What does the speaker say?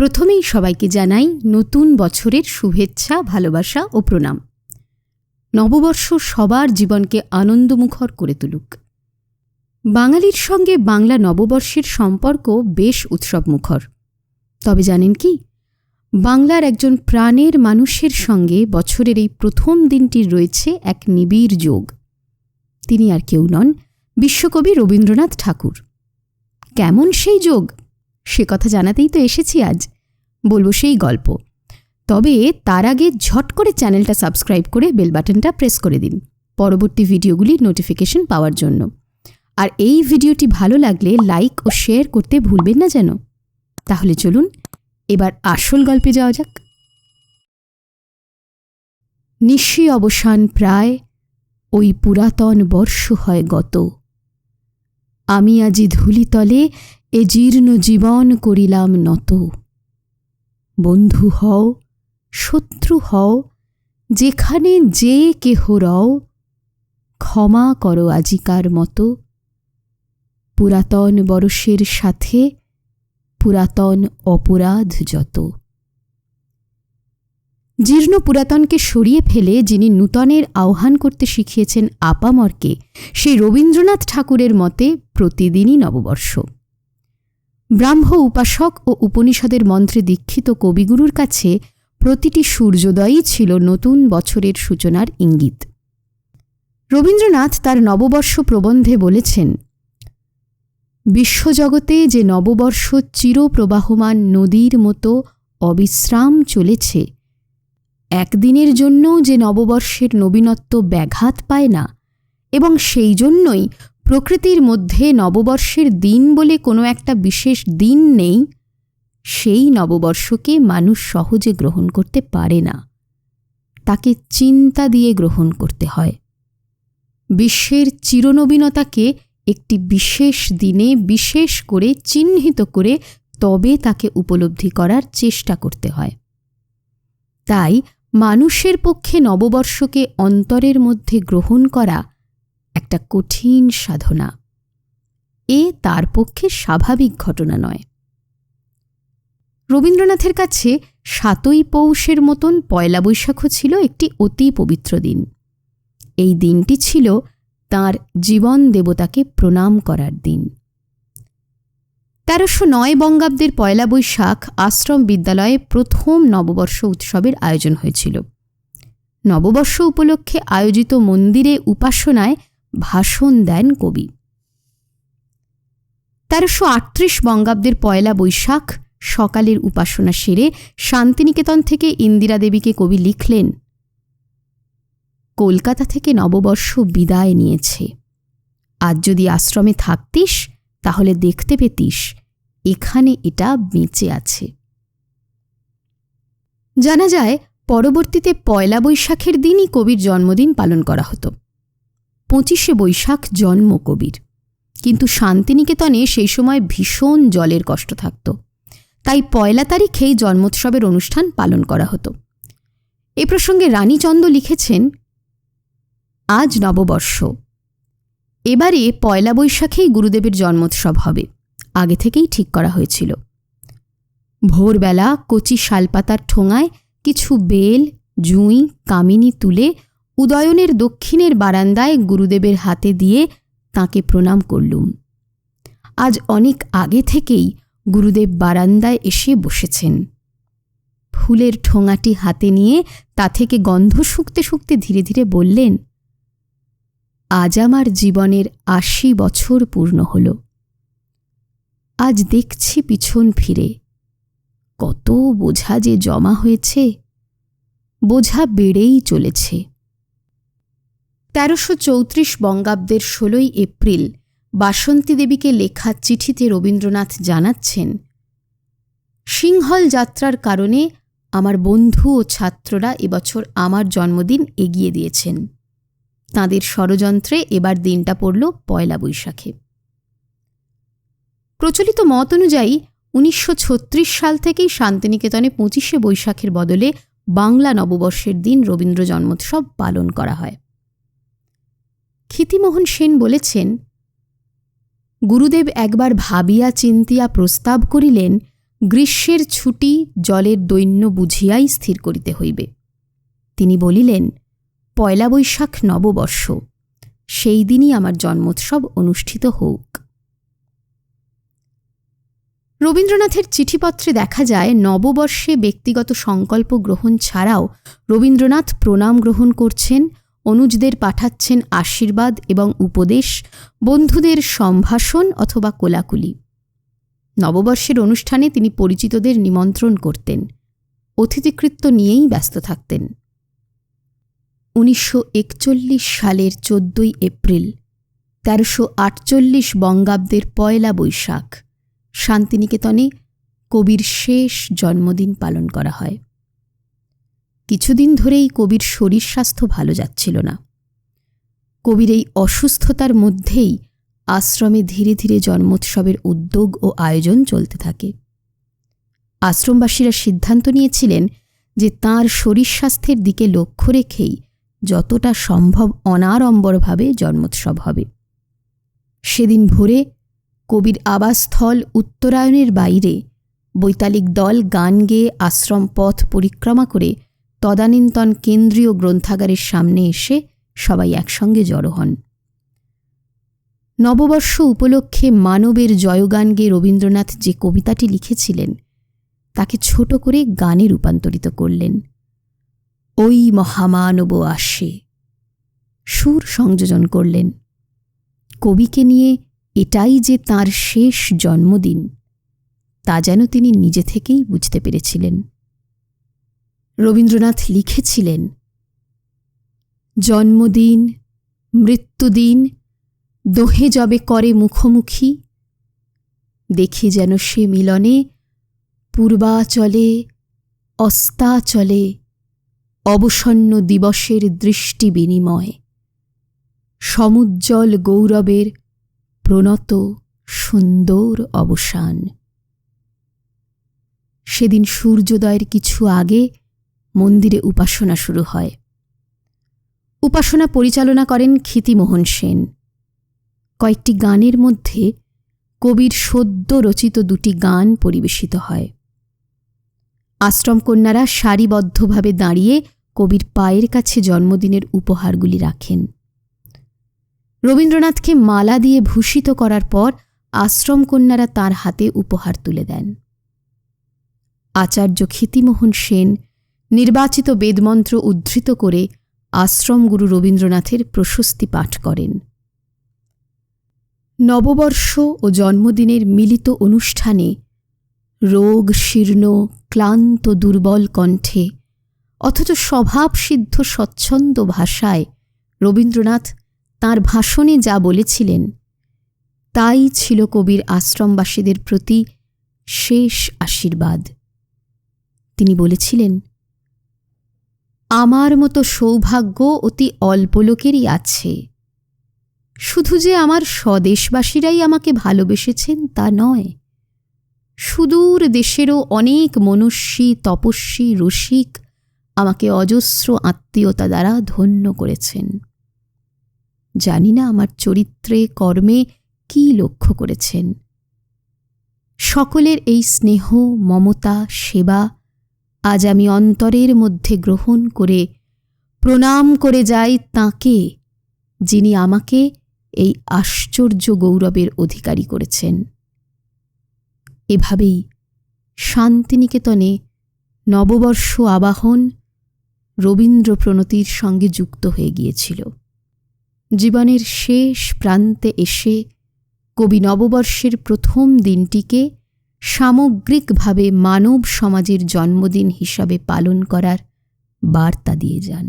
প্রথমেই সবাইকে জানাই নতুন বছরের শুভেচ্ছা, ভালোবাসা ও প্রণাম। নববর্ষ সবার জীবনকে আনন্দমুখর করে তুলুক। বাঙালির সঙ্গে বাংলা নববর্ষের সম্পর্ক বেশ উৎসবমুখর। তবে জানেন কি? বাংলার একজন প্রাণের মানুষের সঙ্গে বছরের এই প্রথম দিনটির রয়েছে এক নিবিড় যোগ। তিনি আর কেউ নন, বিশ্বকবি রবীন্দ্রনাথ ঠাকুর। কেমন সেই যোগ? সে কথা জানাতেই তো এসেছি আজ। বলব সেই গল্প। তবে তার আগে ঝট করে চ্যানেলটা সাবস্ক্রাইব করে বেল বাটনটা প্রেস করে দিন, পরবর্তী ভিডিওগুলির নোটিফিকেশন পাওয়ার জন্য। আর এই ভিডিওটি ভালো লাগলে লাইক ও শেয়ার করতে ভুলবেন না যেন। তাহলে চলুন, এবার আসল গল্পে যাওয়া যাক। নিশি অবসান প্রায় ওই পুরাতন বর্ষ হয় গত। আমি আজি ধুলিতলে এ জীর্ণ জীবন করিলাম নত। বন্ধু হও, শত্রু হও, যেখানে যে কেহ রও, ক্ষমা করো আজিকার মতো। পুরাতন বরষের সাথে পুরাতন অপরাধ যত। জীর্ণ পুরাতনকে সরিয়ে ফেলে যিনি নূতনের আহ্বান করতে শিখিয়েছেন আপামরকে, সেই রবীন্দ্রনাথ ঠাকুরের মতে প্রতিদিনই নববর্ষ। ব্রাহ্ম উপাসক ও উপনিষদের মন্ত্রে দীক্ষিত কবিগুরুর কাছে প্রতিটি সূর্যোদয়ই ছিল নতুন বছরের সূচনার ইঙ্গিত। রবীন্দ্রনাথ তার নববর্ষ প্রবন্ধে বলেছেন, বিশ্বজগতে যে নববর্ষ চিরপ্রবাহমান নদীর মতো অবিশ্রাম চলেছে, একদিনের জন্যও যে নববর্ষের নবীনত্ব ব্যাঘাত পায় না, এবং সেই জন্যই প্রকৃতির মধ্যে নববর্ষের দিন বলে কোনো একটা বিশেষ দিন নেই, সেই নববর্ষকে মানুষ সহজে গ্রহণ করতে পারে না। তাকে চিন্তা দিয়ে গ্রহণ করতে হয়। বিশ্বের চিরনবীনতাকে একটি বিশেষ দিনে বিশেষ করে চিহ্নিত করে তবে তাকে উপলব্ধি করার চেষ্টা করতে হয়। তাই মানুষের পক্ষে নববর্ষকে অন্তরের মধ্যে গ্রহণ করা একটা কঠিন সাধনা। এ তার পক্ষে স্বাভাবিক ঘটনা নয়। রবীন্দ্রনাথের কাছে সাতই পৌষের মতন পয়লা বৈশাখও ছিল একটি অতি পবিত্র দিন। এই দিনটি ছিল তার জীবন দেবতাকে প্রণাম করার দিন। তেরোশো নয় বঙ্গাব্দের পয়লা বৈশাখ আশ্রম বিদ্যালয়ে প্রথম নববর্ষ উৎসবের আয়োজন হয়েছিল। নববর্ষ উপলক্ষে আয়োজিত মন্দিরে উপাসনায় ভাষণ দেন কবি। তেরোশো আটত্রিশ বঙ্গাব্দের পয়লা বৈশাখ সকালের উপাসনা সেরে শান্তিনিকেতন থেকে ইন্দিরা দেবীকে কবি লিখলেন, কলকাতা থেকে নববর্ষ বিদায় নিয়েছে। আজ যদি আশ্রমে থাকতিস, তাহলে দেখতে পেতিস, এখানে এটা বেঁচে আছে। জানা যায়, পরবর্তীতে পয়লা বৈশাখের দিনই কবির জন্মদিন পালন করা হতো। পঁচিশে বৈশাখ জন্ম কবির। কিন্তু শান্তিনিকেতনে সেই সময় ভীষণ জলের কষ্ট থাকত। তাই পয়লা তারিখেই জন্মোৎসবের অনুষ্ঠান পালন করা হতো। এ প্রসঙ্গে রানীচন্দ লিখেছেন, আজ নববর্ষ। এবারে পয়লা বৈশাখেই গুরুদেবের জন্মোৎসব হবে। আগে থেকেই ঠিক করা হয়েছিল। ভোরবেলা কচি শালপাতার ঠোঙায় কিছু বেল, জুঁই, কামিনী তুলে উদয়নের দক্ষিণের বারান্দায় গুরুদেবের হাতে দিয়ে তাকে প্রণাম করলুম। আজ অনেক আগে থেকেই গুরুদেব বারান্দায় এসে বসেছেন। ফুলের ঠোঙাটি হাতে নিয়ে তা থেকে গন্ধ শুকতে শুকতে ধীরে ধীরে বললেন, আজ আমার জীবনের আশি বছর পূর্ণ হল। আজ দেখছি পিছন ফিরে। কত বোঝা যে জমা হয়েছে, বোঝা বেড়েই চলেছে। তেরোশো চৌত্রিশ বঙ্গাব্দের ষোলোই এপ্রিল বাসন্তী দেবীকে লেখা চিঠিতে রবীন্দ্রনাথ জানাচ্ছেন, সিংহল যাত্রার কারণে আমার বন্ধু ও ছাত্ররা এবছর আমার জন্মদিন এগিয়ে দিয়েছেন। তাঁদের ষড়যন্ত্রে এবার দিনটা পড়ল পয়লা বৈশাখে। প্রচলিত মত অনুযায়ী উনিশশো ছত্রিশ সাল থেকেই শান্তিনিকেতনে পঁচিশে বৈশাখের বদলে বাংলা নববর্ষের দিন রবীন্দ্র জন্মোৎসব পালন করা হয়। ক্ষিতিমোহন সেন বলেছেন, গুরুদেব একবার ভাবিয়া চিন্তিয়া প্রস্তাব করিলেন, গ্রীষ্মের ছুটি জলের দৈন্য বুঝিয়াই স্থির করিতে হইবে। তিনি বলিলেন, পয়লা বৈশাখ নববর্ষ, সেই দিনই আমার জন্মোৎসব অনুষ্ঠিত হোক। রবীন্দ্রনাথের চিঠিপত্রে দেখা যায়, নববর্ষে ব্যক্তিগত সংকল্প গ্রহণ ছাড়াও রবীন্দ্রনাথ প্রণাম গ্রহণ করছেন অনুজদের পাঠাচ্ছেন আশীর্বাদ এবং উপদেশ, বন্ধুদের সম্ভাষণ অথবা কোলাকুলি। নববর্ষের অনুষ্ঠানে তিনি পরিচিতদের নিমন্ত্রণ করতেন। অতিথিকৃত্য নিয়েই ব্যস্ত থাকতেন। উনিশশো একচল্লিশ সালের চোদ্দই এপ্রিল, তেরোশো আটচল্লিশ বঙ্গাব্দের পয়লা বৈশাখ, শান্তিনিকেতনে কবির শেষ জন্মদিন পালন করা হয়। কিছুদিন ধরেই কবির শরীর স্বাস্থ্য ভালো যাচ্ছিল না। কবির এই অসুস্থতার মধ্যেই আশ্রমে ধীরে ধীরে জন্মোৎসবের উদ্যোগ ও আয়োজন চলতে থাকে। আশ্রমবাসীরা সিদ্ধান্ত নিয়েছিলেন যে তাঁর শরীর স্বাস্থ্যের দিকে লক্ষ্য রেখেই যতটা সম্ভব অনাড়ম্বরভাবে জন্মোৎসব হবে। সেদিন ভোরে কবির আবাসস্থল উত্তরায়ণের বাইরে বৈতালিক দল গান গেয়ে আশ্রম পথ পরিক্রমা করে তদানীন্তন কেন্দ্রীয় গ্রন্থাগারের সামনে এসে সবাই একসঙ্গে জড়ো হন। নববর্ষ উপলক্ষে মানবের জয়গান গেয়ে রবীন্দ্রনাথ যে কবিতাটি লিখেছিলেন, তাকে ছোট করে গানে রূপান্তরিত করলেন। ওই মহামানব আসে। সুর সংযোজন করলেন। কবিকে নিয়ে এটাই যে তার শেষ জন্মদিন, তা যেন তিনি নিজে থেকেই বুঝতে পেরেছিলেন। রবীন্দ্রনাথ লিখেছিলেন, জন্মদিন, মৃত্যুদিন, দোহে যবে করে মুখোমুখি, দেখি যেন সে মিলনে পূর্বাচলে, অস্তাচলে, অবসন্ন দিবসের দৃষ্টি বিনিময়, সমুজ্জ্বল গৌরবের প্রণত সুন্দর অবসান। সেদিন সূর্যোদয়ের কিছু আগে মন্দিরে উপাসনা শুরু হয়। উপাসনা পরিচালনা করেন ক্ষিতিমোহন সেন। কয়েকটি গানের মধ্যে কবির সদ্য রচিত দুটি গান পরিবেশিত হয়। আশ্রমকন্যারা সারিবদ্ধভাবে দাঁড়িয়ে কবির পায়ের কাছে জন্মদিনের উপহারগুলি রাখেন। রবীন্দ্রনাথকে মালা দিয়ে ভূষিত করার পর আশ্রমকন্যারা তার হাতে উপহার তুলে দেন। আচার্য ক্ষিতিমোহন সেন নির্বাচিত বেদমন্ত্র উদ্ধৃত করে আশ্রমগুরু রবীন্দ্রনাথের প্রশস্তি পাঠ করেন। নববর্ষ ও জন্মদিনের মিলিত অনুষ্ঠানে রোগ, শীর্ণ, ক্লান্ত, দুর্বল কণ্ঠে অথচ স্বভাবসিদ্ধ, স্বচ্ছন্দ ভাষায় রবীন্দ্রনাথ তার ভাষণে যা বলেছিলেন, তাই ছিল কবির আশ্রমবাসীদের প্রতি শেষ আশীর্বাদ। তিনি বলেছিলেন আমার মতো সৌভাগ্য অতি অল্প লোকেরই আছে। শুধু যে আমার স্বদেশবাসীরাই আমাকে ভালোবেসেছেন তা নয়, সুদূর দেশেরও অনেক মনুষ্যী, তপস্বী, রসিক আমাকে অজস্র আত্মীয়তা দ্বারা ধন্য করেছেন। জানি না আমার চরিত্রে, কর্মে কি লক্ষ্য করেছেন। সকলের এই স্নেহ, মমতা, সেবা আজ আমি অন্তরের মধ্যে গ্রহণ করে, প্রণাম করে যাই তাকে, যিনি আমাকে এই আশ্চর্য গৌরবের অধিকারী করেছেন। এভাবেই শান্তিনিকেতনে নববর্ষ আবাহন রবীন্দ্র প্রণতির সঙ্গে যুক্ত হয়ে গিয়েছিল। জীবনের শেষ প্রান্তে এসে কবি নববর্ষের প্রথম দিনটিকে সামগ্রিকভাবে মানব সমাজের জন্মদিন হিসাবে পালন করার বার্তা দিয়ে যান।